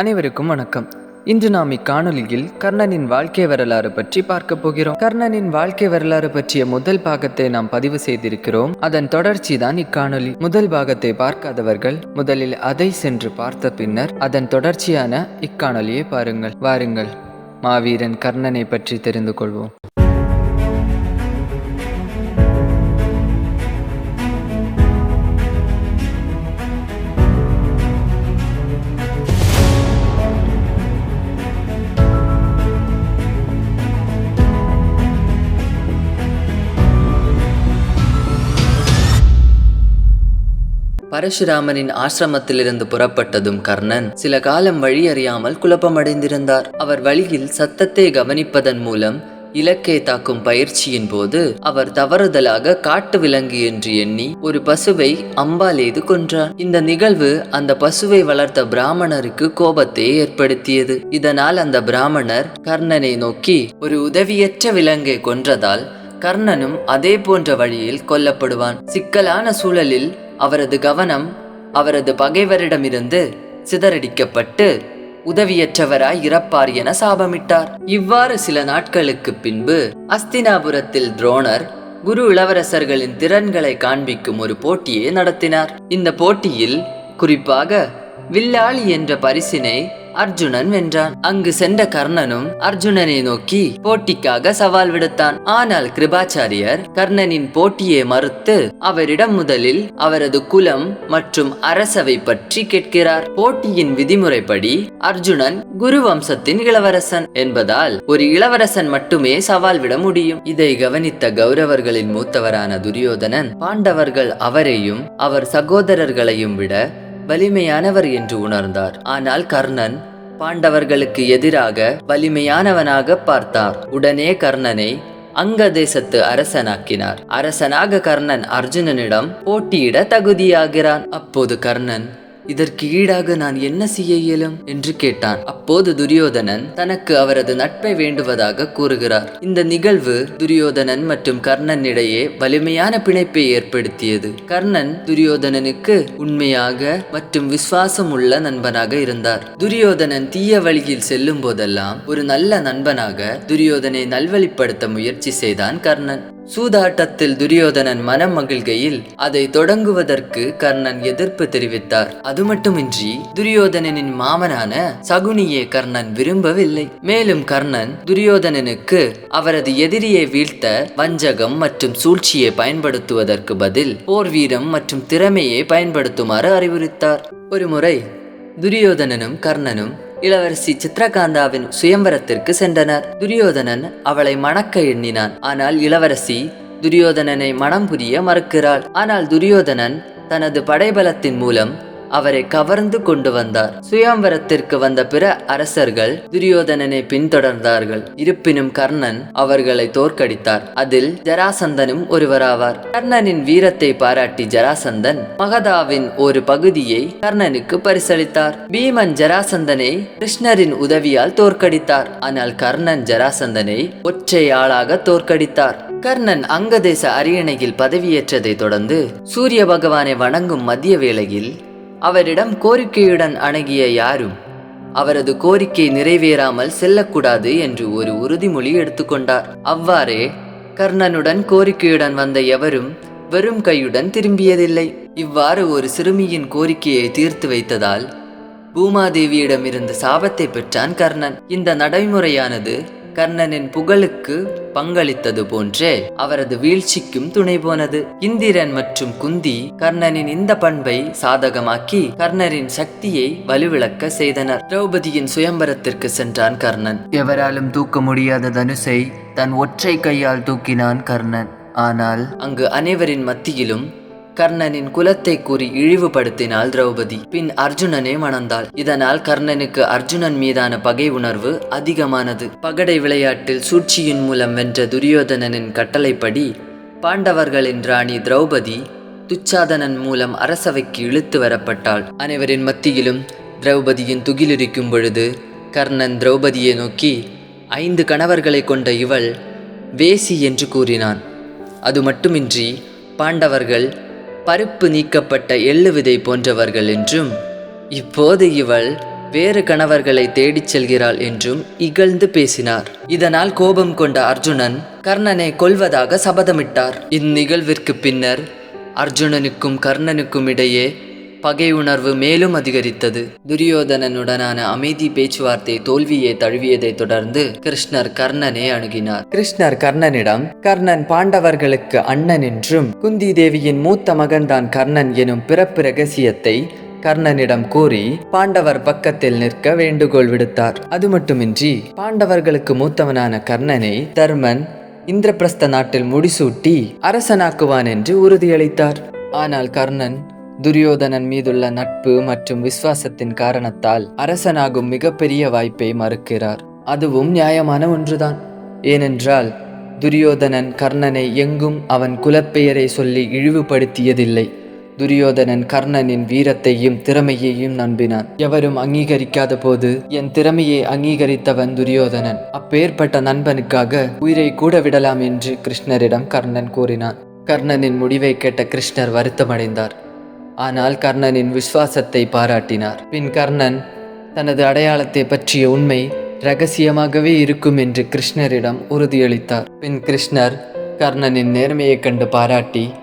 அனைவருக்கும் வணக்கம். இன்று நாம் இக்காணொலியில் கர்ணனின் வாழ்க்கை வரலாறு பற்றி பார்க்க போகிறோம். கர்ணனின் வாழ்க்கை வரலாறு பற்றிய முதல் பாகத்தை நாம் பதிவு செய்திருக்கிறோம். அதன் தொடர்ச்சி தான் இக்காணொலி முதல் பாகத்தை பார்க்காதவர்கள் முதலில் அதை சென்று பார்த்த பின்னர் அதன் தொடர்ச்சியான இக்காணொலியை பாருங்கள். வாருங்கள். மாவீரன் கர்ணனை பற்றி தெரிந்து கொள்வோம். பரசுராமனின் ஆசிரமத்திலிருந்து புறப்பட்டதும் கர்ணன் சில காலம் வழி அறியாமல் குழப்பமடைந்திருந்தார். அவர் வழியில் சத்தத்தை கவனிப்பதன் மூலம் இலக்கை தாக்கும் பயிற்சியின் போது அவர் தவறுதலாக காட்டு விலங்கு என்று எண்ணி ஒரு பசுவை அம்பால் எய்து கொன்றார். இந்த நிகழ்வு அந்த பசுவை வளர்த்த பிராமணருக்கு கோபத்தை ஏற்படுத்தியது. இதனால் அந்த பிராமணர் கர்ணனை நோக்கி ஒரு உதவியற்ற விலங்கை கொன்றதால் கர்ணனும் அதே போன்ற வழியில் கொல்லப்படுவான். சிக்கலான சூழலில் அவரது கவனம் அவரது பகைவரிடமிருந்து சிதறடிக்கப்பட்டு உதவியற்றவராய் இறப்பார் என சாபமிட்டார். இவ்வாறு சில நாட்களுக்கு பின்பு அஸ்தினாபுரத்தில் துரோணர் குரு இளவரசர்களின் திறன்களை காண்பிக்கும் ஒரு போட்டியை நடத்தினார். இந்த போட்டியில் குறிப்பாக வில்லாளி என்ற பரிசினை அர்ஜுனன் வென்றான். அங்கு சென்ற கர்ணனும் அர்ஜுனனை நோக்கி போட்டிக்காக சவால் விடுத்தான். ஆனால் கிருபாச்சாரியர் கர்ணனின் போட்டியை மறுத்து அவரிடம் முதலில் அவரது குலம் மற்றும் அரசவை பற்றி கேட்கிறார். போட்டியின் விதிமுறைப்படி அர்ஜுனன் குரு வம்சத்தின் இளவரசன் என்பதால் ஒரு இளவரசன் மட்டுமே சவால் விட முடியும். இதை கவனித்த கௌரவர்களின் மூத்தவரான துரியோதனன் பாண்டவர்கள் அவரையும் அவர் சகோதரர்களையும் விட வலிமையானவர் என்று உணர்ந்தார். ஆனால் கர்ணன் பாண்டவர்களுக்கு எதிராக வலிமையானவனாக பார்த்தார். உடனே கர்ணனை அங்க தேசத்து அரசனாக்கினார். அரசனாக கர்ணன் அர்ஜுனனிடம் போட்டியிட தகுதியாகிறான். அப்போது கர்ணன் இதற்கு ஈடாக நான் என்ன செய்ய இயலும்? என்று கேட்டான். அப்போது துரியோதனன் தனக்கு அவரது நட்பை வேண்டுவதாக கூறுகிறார். இந்த நிகழ்வு துரியோதனன் மற்றும் கர்ணன் இடையே வலிமையான பிணைப்பை ஏற்படுத்தியது. கர்ணன் துரியோதனனுக்கு உண்மையாக மற்றும் விசுவாசம் உள்ள நண்பனாக இருந்தார். துரியோதனன் தீய வழியில் செல்லும் போதெல்லாம் ஒரு நல்ல நண்பனாக துரியோதனை நல்வழிப்படுத்த முயற்சி செய்தான் கர்ணன். சூதாட்டத்தில் துரியோதனன் மனம் மகிழ்கையில் அதை தொடங்குவதற்கு கர்ணன் எதிர்ப்பு தெரிவித்தார். அது மட்டுமின்றி துரியோதனனின் மாமனான சகுனியை கர்ணன் விரும்பவில்லை. மேலும் கர்ணன் துரியோதனனுக்கு அவரது எதிரியை வீழ்த்த வஞ்சகம் மற்றும் சூழ்ச்சியை பயன்படுத்துவதற்கு பதில் போர் வீரம் மற்றும் திறமையை பயன்படுத்துமாறு அறிவுறுத்தார். ஒருமுறை துரியோதனனும் கர்ணனும் இளவரசி சித்ரகாந்தாவின் சுயம்பரத்திற்கு சென்றனர். துரியோதனன் அவளை மணக்க எண்ணினான். ஆனால் இளவரசி துரியோதனனை மனம் புரிய மறுக்கிறாள். ஆனால் துரியோதனன் தனது படைபலத்தின் மூலம் அவரை கவர்ந்து கொண்டு வந்தார். சுயம்பரத்திற்கு வந்த பிற அரசர்கள் துரியோதனனை பின்தொடர்ந்தார்கள். இருப்பினும் கர்ணன் அவர்களை தோற்கடித்தார். அதில் ஜராசந்தனும் ஒருவராவார். கர்ணனின் வீரத்தை பாராட்டி ஜராசந்தன் மகதாவின் ஒரு பகுதியை கர்ணனுக்கு பரிசளித்தார். பீமன் ஜராசந்தனை கிருஷ்ணரின் உதவியால் தோற்கடித்தார். ஆனால் கர்ணன் ஜராசந்தனை ஒற்றை ஆளாக தோற்கடித்தார். கர்ணன் அங்கதேச அரியணையில் பதவியேற்றதை தொடர்ந்து சூரிய பகவானை வணங்கும் மதிய வேளையில் அவரிடம் கோரிக்கையுடன் அணுகிய யாரும் அவரது கோரிக்கை நிறைவேறாமல் செல்லக்கூடாது என்று ஒரு உறுதிமொழி எடுத்துக்கொண்டார். அவ்வாறே கர்ணனுடன் கோரிக்கையுடன் வந்த எவரும் வெறும் கையுடன் திரும்பியதில்லை. இவ்வாறு ஒரு சிறுமியின் கோரிக்கையை தீர்த்து வைத்ததால் பூமாதேவியிடமிருந்து சாபத்தை பெற்றான் கர்ணன். இந்த நடைமுறையானது கர்ணனின் புகழுக்கு பங்களித்தது போன்றே அவரது வீழ்ச்சிக்கும் துணை போனது. இந்திரன் மற்றும் குந்தி கர்ணனின் இந்த பண்பை சாதகமாக்கி கர்ணரின் சக்தியை வலுவிழக்க செய்தனர். திரௌபதியின் சுயம்பரத்திற்கு சென்றான் கர்ணன். எவராலும் தூக்க முடியாத தனுசை தன் ஒற்றை கையால் தூக்கினான் கர்ணன். ஆனால் அங்கு அனைவரின் மத்தியிலும் கர்ணனின் குலத்தை கூறி இழிவுபடுத்தினாள் திரௌபதி. பின் அர்ஜுனனே மணந்தாள். இதனால் கர்ணனுக்கு அர்ஜுனன் மீதான பகை உணர்வு அதிகமானது. பகடை விளையாட்டில் சூழ்ச்சியின் மூலம் வென்ற துரியோதனனின் கட்டளைப்படி பாண்டவர்களின் ராணி திரௌபதி துச்சாதனன் மூலம் அரசவைக்கு இழுத்து வரப்பட்டாள். அனைவரின் மத்தியிலும் திரௌபதியின் துகிலிருக்கும் பொழுது கர்ணன் திரௌபதியை நோக்கி ஐந்து கணவர்களை கொண்ட இவள் வேசி என்று கூறினான். அது மட்டுமின்றி பாண்டவர்கள் பருப்பு நீக்கப்பட்ட எள்ளு விதை போன்றவர்கள் என்றும் இப்போது இவள் வேறு கணவர்களை தேடிச் செல்கிறாள் என்றும் இகழ்ந்து பேசினார். இதனால் கோபம் கொண்ட அர்ஜுனன் கர்ணனை கொல்வதாக சபதமிட்டார். இந்நிகழ்விற்கு பின்னர் அர்ஜுனனுக்கும் கர்ணனுக்கும் இடையே பகை உணர்வு மேலும் அதிகரித்தது. துரியோதனனுடனான அமைதி பேச்சுவார்த்தை தோல்வியை தழுவியதைத் தொடர்ந்து கிருஷ்ணர் கர்ணனை அணுகினார். கிருஷ்ணர் கர்ணனிடம் கர்ணன் பாண்டவர்களுக்கு அண்ணன் என்றும் குந்தி தேவியின் மூத்த மகன்தான் கர்ணன் எனும் பிறப்பு ரகசியத்தை கர்ணனிடம் கூறி பாண்டவர் பக்கத்தில் நிற்க வேண்டுகோள் விடுத்தார். அது மட்டுமின்றி பாண்டவர்களுக்கு மூத்தவனான கர்ணனை தர்மன் இந்திரபிரஸ்த நாட்டில் முடிசூட்டி அரசனாக்குவான் என்று உறுதியளித்தார். ஆனால் கர்ணன் துரியோதனன் மீதுள்ள நட்பு மற்றும் விசுவாசத்தின் காரணத்தால் அரசனாகும் மிகப்பெரிய வாய்ப்பை மறுக்கிறார். அதுவும் நியாயமான ஒன்றுதான். ஏனென்றால் துரியோதனன் கர்ணனை எங்கும் அவன் குலப்பெயரை சொல்லி இழிவுபடுத்தியதில்லை. துரியோதனன் கர்ணனின் வீரத்தையும் திறமையையும் நம்பினான். எவரும் அங்கீகரிக்காத போது என் திறமையை அங்கீகரித்தவன் துரியோதனன். அப்பேற்பட்ட நண்பனுக்காக உயிரை கூட விடலாம் என்று கிருஷ்ணரிடம் கர்ணன் கூறினான். கர்ணனின் முடிவை கேட்ட கிருஷ்ணர் வருத்தமடைந்தார். ஆனால் கர்ணனின் விசுவாசத்தை பாராட்டினார். பின் கர்ணன் தனது அடையாளத்தை பற்றிய உண்மை ரகசியமாகவே இருக்கும் என்று கிருஷ்ணரிடம் உறுதியளித்தார் பின் கிருஷ்ணர் கர்ணனின் நேர்மையைக் கண்டு பாராட்டி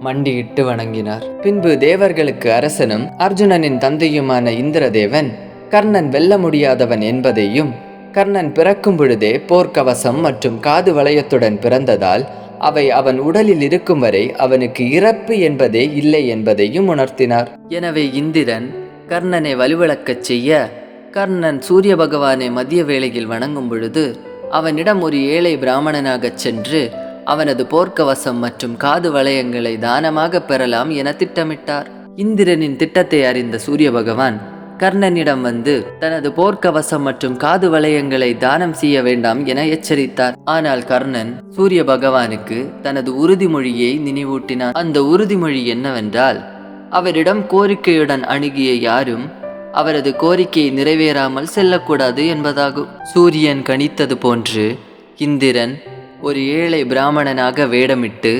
மண்டியிட்டு வணங்கினார். பின்பு தேவர்களுக்கு அரசனும் அர்ஜுனனின் தந்தையுமான இந்திரதேவன் கர்ணன் வெல்ல முடியாதவன் என்பதையும் கர்ணன் பிறக்கும் பொழுதே போர்க்கவசம் மற்றும் காது வளையத்துடன் பிறந்ததால் அவை அவன் உடலில் இருக்கும் வரை அவனுக்கு இறப்பு என்பதே இல்லை என்பதையும் உணர்த்தினார். எனவே இந்திரன் கர்ணனை வலுவிளக்கச் செய்ய கர்ணன் சூரிய பகவானை மதிய வேளையில் வணங்கும் பொழுது அவனிடம் ஒரு ஏழை பிராமணனாகச் சென்று அவனது போர்க்கவசம் மற்றும் காது வளையங்களை தானமாக பெறலாம் என திட்டமிட்டார். இந்திரனின் திட்டத்தை அறிந்த சூரிய பகவான் கர்ணனிடம் வந்து தனது போர்க்கவசம் மற்றும் காது வளையங்களை தானம் செய்ய வேண்டாம் என எச்சரித்தார். ஆனால் கர்ணன் சூரிய பகவானுக்கு தனது உறுதிமொழியை நினைவூட்டினார் அந்த உறுதிமொழி என்னவென்றால் அவரிடம் கோரிக்கையுடன் அணுகிய யாரும் அவரது கோரிக்கையை நிறைவேறாமல் செல்லக்கூடாது என்பதாகும். சூரியன் கணித்தது போன்று இந்திரன் ஒரு ஏழை பிராமணனாக வேடமிட்டு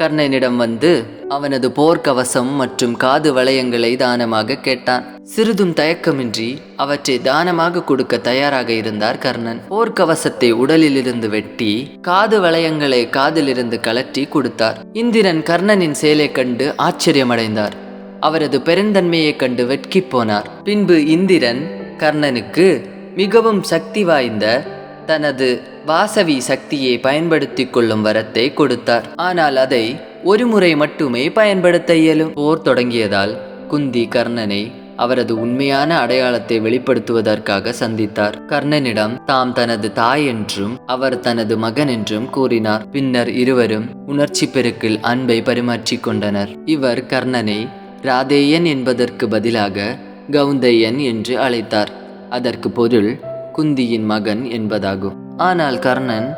கர்ணனிடம் வந்து அவனது போர்க்கவசம் மற்றும் காது வளையங்களை தானமாக கேட்டான். சிறிதும் தயக்கமின்றி அவற்றை தானமாக கொடுக்க தயாராக இருந்தார் கர்ணன். போர்க்கவசத்தை உடலிலிருந்து வெட்டி காது வளையங்களை காதிலிருந்து கலற்றி கொடுத்தார். இந்திரன் கர்ணனின் செயலை கண்டு ஆச்சரியமடைந்தார். அவரது பெருந்தன்மையைக் கண்டு வெட்கி போனார். பின்பு இந்திரன் கர்ணனுக்கு மிகவும் சக்தி வாய்ந்த தனது வாசவி சக்தியை பயன்படுத்தி கொள்ளும் வரத்தை கொடுத்தார். ஆனால் அதை ஒரு முறை மட்டுமே பயன்படுத்த இயலும். போர் தொடங்கியதால் குந்தி கர்ணனை அவரது உண்மையான அடையாளத்தை வெளிப்படுத்துவதற்காக சந்தித்தார். கர்ணனிடம் தாம் தனது தாய் என்றும் அவர் தனது மகன் என்றும் கூறினார். பின்னர் இருவரும் உணர்ச்சி பெருக்கில் அன்பை பரிமாற்றிக் கொண்டனர். இவர் கர்ணனை ராதேயன் என்பதற்கு பதிலாக கவுந்தையன் என்று அழைத்தார். அதற்கு பொருள் குந்தியின் மகன் என்பதாகும். ஆனால் கர்ணன்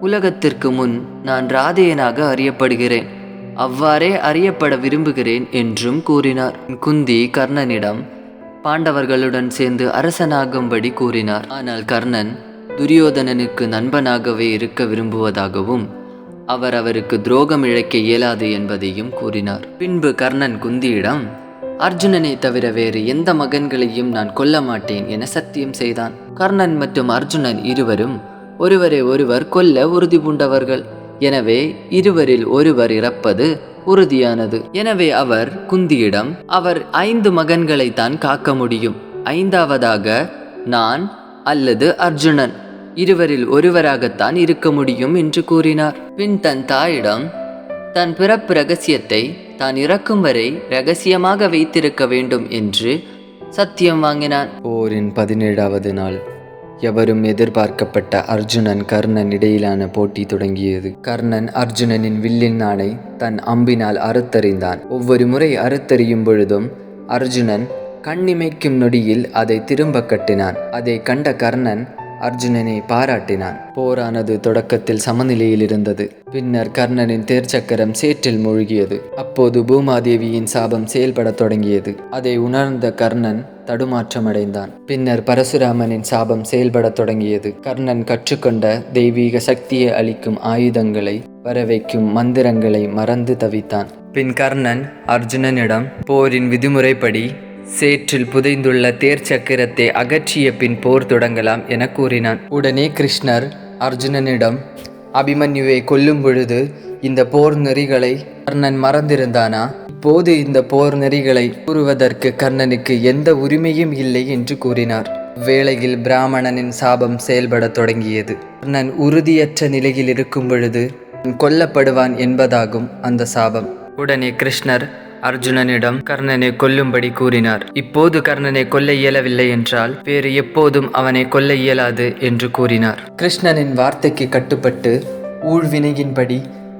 உலகத்திற்கு முன் நான் ராதையனாக அறியப்படுகிறேன். அவ்வாறே அறியப்பட விரும்புகிறேன் என்றும் கூறினார். குந்தி கர்ணனிடம் பாண்டவர்களுடன் சேர்ந்து அரசனாகும்படி கூறினார். ஆனால் கர்ணன் துரியோதனனுக்கு நண்பனாகவே இருக்க விரும்புவதாகவும் அவர் அவருக்கு துரோகம் இழைக்க இயலாது என்பதையும் கூறினார். பின்பு கர்ணன் குந்தியிடம் அர்ஜுனனை தவிர வேறு எந்த மகன்களையும் நான் கொல்ல மாட்டேன் என சத்தியம் செய்தான். கர்ணன் மற்றும் அர்ஜுனன் இருவரும் ஒருவரை ஒருவர் கொல்ல உறுதி பூண்டவர்கள். எனவே இருவரில் ஒருவர் இறப்பது உறுதியானது. எனவே அவர் குந்தியிடம் அவர் ஐந்து மகன்களை தான் காக்க முடியும். ஐந்தாவதாக நான் அல்லது அர்ஜுனன் இருவரில் ஒருவராகத்தான் இருக்க முடியும் என்று கூறினார். பின் தன் தாயிடம் தன் பிறப்பு ரகசியத்தை தான் இறக்கும் வரை ரகசியமாக வைத்திருக்க வேண்டும் என்று சத்தியம் வாங்கினான். போரின் பதினேழாவது நாள். எவரும் எதிர்பார்க்கப்பட்ட அர்ஜுனன் கர்ணன் இடையிலான போட்டி தொடங்கியது. கர்ணன் அர்ஜுனனின் வில்லின் நாணை தன் அம்பினால் அறுத்தறிந்தான். ஒவ்வொரு முறை அறுத்தறியும் பொழுதும் அர்ஜுனன் கண்ணிமைக்கும் நொடியில் அதை திரும்ப கட்டினான். அதை கண்ட கர்ணன் அர்ஜுனனை பாராட்டினான். போரானது தொடக்கத்தில் சமநிலையில் இருந்தது. பின்னர் கர்ணனின் தேர்ச்சக்கரம் சேற்றில் மூழ்கியது. அப்போது பூமாதேவியின் சாபம் செயல்படத் தொடங்கியது. அதை உணர்ந்த கர்ணன் தடுமாற்றமடைந்தான். பின்னர் பரசுராமனின் சாபம் செயல்படத் தொடங்கியது. கர்ணன் கற்றுக்கொண்ட தெய்வீக சக்தியை அளிக்கும் ஆயுதங்களை வரவைக்கும் மந்திரங்களை மறந்து தவித்தான். பின் கர்ணன் அர்ஜுனனிடம் போரின் விதிமுறைப்படி சேற்றில் புதைந்துள்ள தேர் சக்கரத்தை அகற்றிய பின் போர் தொடங்கலாம் என கூறினான். உடனே கிருஷ்ணர் அர்ஜுனனிடம் அபிமன்யுவை கொல்லும் பொழுது இந்த போர் நெறிகளை கர்ணன் மறந்திருந்தானா? இப்போது இந்த போர் நெறிகளை கூறுவதற்கு கர்ணனுக்கு எந்த உரிமையும் இல்லை என்று கூறினார். வேளையில் பிராமணனின் சாபம் செயல்படத் தொடங்கியது. கர்ணன் உறுதியற்ற நிலையில் இருக்கும் பொழுது கொல்லப்படுவான் என்பதாகும் அந்த சாபம். உடனே கிருஷ்ணர் அர்ஜுனனிடம் கர்ணனை கொல்லும்படி கூறினார். இப்போது கர்ணனை கொல்ல இயலவில்லை என்றால் வேறு எப்போதும் அவனை கொல்ல இயலாது என்று கூறினார். கிருஷ்ணனின் வார்த்தைக்கு கட்டுப்பட்டு ஊழ்வினையின்படி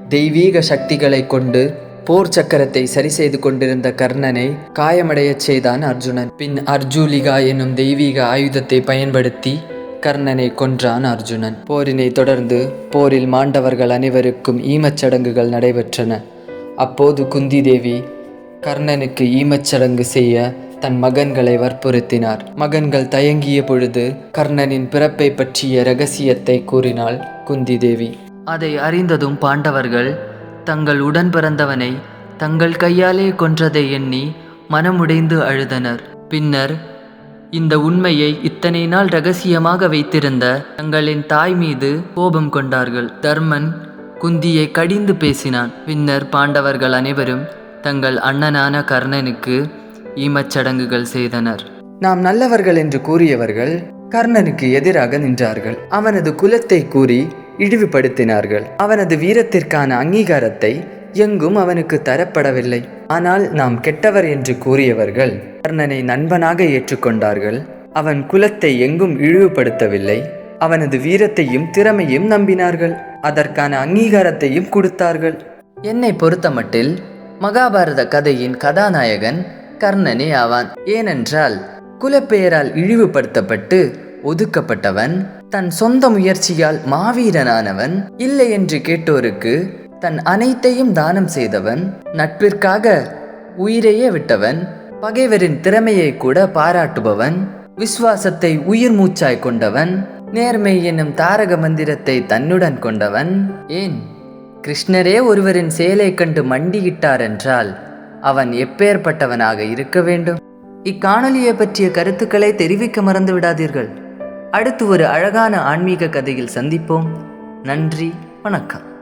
தெய்வீக சக்திகளை கொண்டு போர் சக்கரத்தை சரி செய்து கொண்டிருந்த கர்ணனை காயமடையச் செய்தான் அர்ஜுனன். பின் அர்ஜூலிகா என்னும் தெய்வீக ஆயுதத்தை பயன்படுத்தி கர்ணனை கொன்றான் அர்ஜுனன். போரினை தொடர்ந்து போரில் மாண்டவர்கள் அனைவருக்கும் ஈமச்சடங்குகள் நடைபெற்றன. அப்போது குந்தி தேவி கர்ணனுக்கு ஈமச்சடங்கு செய்ய தன் மகன்களை வற்புறுத்தினார். மகன்கள் தயங்கிய பொழுது கர்ணனின் பிறப்பை பற்றிய ரகசியத்தை கூறினாள் குந்தி தேவி அதை அறிந்ததும் பாண்டவர்கள் தங்கள் உடன் பிறந்தவனை தங்கள் கையாலே கொன்றதை எண்ணி மனமுடைந்து அழுதனர். பின்னர் இந்த உண்மையை இத்தனை நாள் ரகசியமாக வைத்திருந்த தங்களின் தாய் மீது கோபம் கொண்டார்கள். தர்மன் குந்தியை கடிந்து பேசினான். பின்னர் பாண்டவர்கள் அனைவரும் தங்கள் அண்ணனான கர்ணனுக்கு ஈமச்சடங்குகள் செய்தனர். நாம் நல்லவர்கள் என்று கூறியவர்கள் கர்ணனுக்கு எதிராக நின்றார்கள். அவனது குலத்தை கூறி இழிவுபடுத்தினார்கள். அவனது வீரத்திற்கான அங்கீகாரத்தை எங்கும் அவனுக்கு தரப்படவில்லை. ஆனால் நாம் கெட்டவர் என்று கூறியவர்கள் கர்ணனை நண்பனாக ஏற்றுக்கொண்டார்கள். அவன் குலத்தை எங்கும் இழிவுபடுத்தவில்லை. அவனது வீரத்தையும் திறமையும் நம்பினார்கள். அதற்கான அங்கீகாரத்தையும் கொடுத்தார்கள். என்னை பொறுத்தமட்டில் மகாபாரத கதையின் கதாநாயகன் கர்ணனே ஆவான். ஏனென்றால் குலப்பெயரால் இழிவுபடுத்தப்பட்டு ஒதுக்கப்பட்டவன் தன் சொந்த முயற்சியால் மாவீரனானவன் இல்லை என்று கேட்டோருக்கு தன் அனைத்தையும் தானம் செய்தவன் நட்பிற்காக உயிரையே விட்டவன் பகைவரின் திறமையை கூட பாராட்டுபவன் விசுவாசத்தை உயிர் மூச்சாய் கொண்டவன் நேர்மை என்னும் தாரக மந்திரத்தை தன்னுடன் கொண்டவன். ஏன்? கிருஷ்ணரே ஒருவரின் செயலை கண்டு மண்டியிட்டார் என்றால் அவன் எப்பேற்பட்டவனாக இருக்க வேண்டும்? இக்காணொலியை பற்றிய கருத்துக்களை தெரிவிக்க மறந்து விடாதீர்கள். அடுத்து ஒரு அழகான ஆன்மீக கதையில் சந்திப்போம். நன்றி வணக்கம்.